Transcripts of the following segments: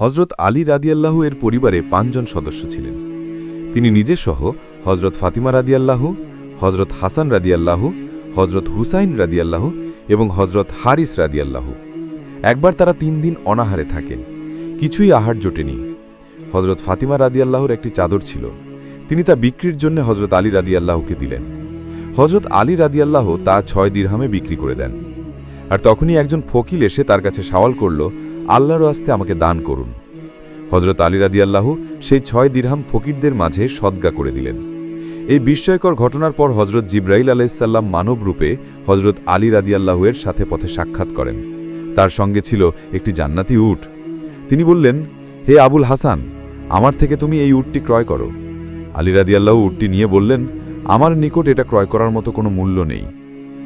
হজরত আলী রাদিয়াল্লাহু এর পরিবারে পাঁচজন সদস্য ছিলেন। তিনি নিজে সহ হজরত ফাতিমা রাদিয়াল্লাহু, হজরত হাসান রাদিয়াল্লাহু, হজরত হুসাইন রাদিয়াল্লাহু এবং হজরত হারিস রাদিয়াল্লাহু। একবার তারা তিন দিন অনাহারে থাকেন। কিছুই আহার জোটেনি। হজরত ফাতিমা রাদিয়াল্লাহুর একটি চাদর ছিল। তিনি তা বিক্রির জন্য হজরত আলী রাদিয়াল্লাহুকে দিলেন। হজরত আলী রাদিয়াল্লাহ তা ছয় দিরহামে বিক্রি করে দেন। আর তখনই একজন ফকিল এসে তার কাছে সওয়াল করল আল্লাহর আস্তে আমাকে দান করুন। হজরত আলী রাদি আল্লাহ সেই ছয় দিরহাম ফকিরদের মাঝে সদ্গা করে দিলেন। এই বিস্ময়কর ঘটনার পর হজরত জিব্রাইল আলাইসাল্লাম মানব রূপে হজরত আলী রাদিয়াল্লাহু এর সাথে পথে সাক্ষাৎ করেন। তার সঙ্গে ছিল একটি জান্নাতি উট। তিনি বললেন, হে আবুল হাসান, আমার থেকে তুমি এই উটটি ক্রয় করো। আলী রাদিয়াল্লাহু উটটি নিয়ে বললেন, আমার নিকট এটা ক্রয় করার মতো কোনো মূল্য নেই।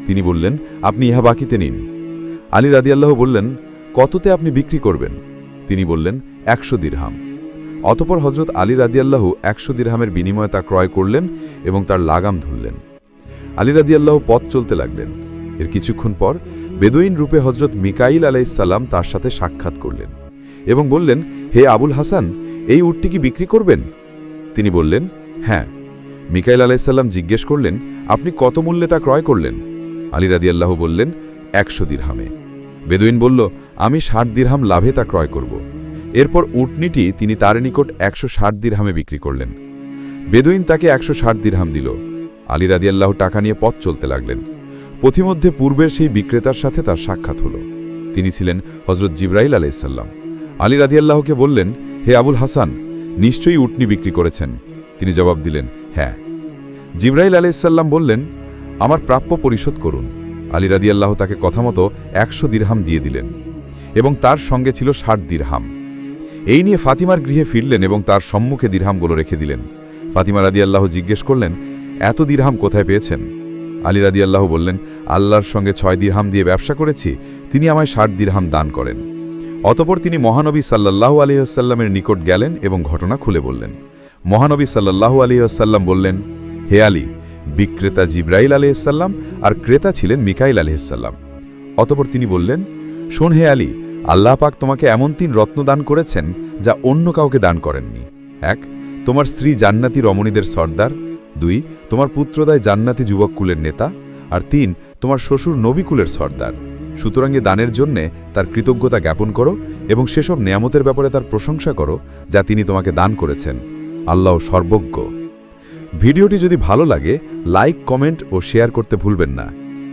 তিনি বললেন, আপনি ইহা বাকিতে নিন। আলী রাদিয়াল্লাহু বললেন কততে আপনি বিক্রি করবেন? তিনি বললেন, একশো দিরহাম। অতপর হজরত আলী রাদিয়াল্লাহু একশো দিরহামের বিনিময়ে তা ক্রয় করলেন এবং তার লাগাম ধরলেন। আলী রাদিয়াল্লাহু পথ চলতে লাগলেন। এর কিছুক্ষণ পর বেদুইন রূপে হজরত মিকাইল আলাইসাল্লাম তার সাথে সাক্ষাৎ করলেন এবং বললেন, হে আবুল হাসান, এই উটটি কি বিক্রি করবেন? তিনি বললেন হ্যাঁ। মিকাইল আলাইসাল্লাম জিজ্ঞেস করলেন, আপনি কত মূল্যে তা ক্রয় করলেন? আলী রাদিয়াল্লাহু বললেন, একশো দিরহামে। বেদুইন বলল, আমি ষাট দিরহাম লাভে তা ক্রয় করব। এরপর উটনিটি তিনি তার নিকট একশো ষাট দিরহামে বিক্রি করলেন। বেদুইন তাকে একশো ষাট দিরহাম দিল। আলী রাদিয়াল্লাহু টাকা নিয়ে পথ চলতে লাগলেন। পথিমধ্যে পূর্বের সেই বিক্রেতার সাথে তার সাক্ষাৎ হল। তিনি ছিলেন হজরত জিব্রাইল আলাইসাল্লাম আলী রাদিয়াল্লাহকে বললেন, হে আবুল হাসান, নিশ্চয়ই উটনি বিক্রি করেছেন। তিনি জবাব দিলেন হ্যাঁ। জিব্রাইল আলাইসাল্লাম বললেন, আমার প্রাপ্য পরিশোধ করুন। আলী রাদিয়াল্লাহ তাকে কথামতো একশো দিরহাম দিয়ে দিলেন এবং তার সঙ্গে ছিল ষাট দিরহাম। এই নিয়ে ফাতিমার গৃহে ফিরলেন এবং তার সম্মুখে দিরহামগুলো রেখে দিলেন। ফাতিমা রাদিয়াল্লাহ জিজ্ঞেস করলেন, এত দিরহাম কোথায় পেয়েছেন? আলী রাদিয়াল্লাহ বললেন, আল্লাহর সঙ্গে ছয় দিরহাম দিয়ে ব্যবসা করেছি, তিনি আমায় ষাট দিরহাম দান করেন। অতপর তিনি মহানবী সাল্লাল্লাহু আলিহাসাল্লামের নিকট গেলেন এবং ঘটনা খুলে বললেন। মহানবী সাল্লাল্লাহু আলিহাসাল্লাম বললেন, হে আলী বিক্রেতা জিব্রাইল আলিহাসাল্লাম আর ক্রেতা ছিলেন মিকাইল আলিহাসাল্লাম অতপর তিনি বললেন, শোন হে আলী, আল্লাহ পাক তোমাকে এমন তিন রত্ন দান করেছেন যা অন্য কাউকে দান করেননি। এক, তোমার স্ত্রী জান্নাতি রমণীদের সর্দার। দুই, তোমার পুত্রদায় জান্নাতি যুবক কুলের নেতা। আর তিন, তোমার শ্বশুর নবীকুলের সর্দার। সুতরাং এ দানের জন্যে তার কৃতজ্ঞতা জ্ঞাপন করো এবং সেসব নেয়ামতের ব্যাপারে তার প্রশংসা করো যা তিনি তোমাকে দান করেছেন। আল্লাহ সর্বজ্ঞ। ভিডিওটি যদি ভালো লাগে লাইক কমেন্ট ও শেয়ার করতে ভুলবেন না।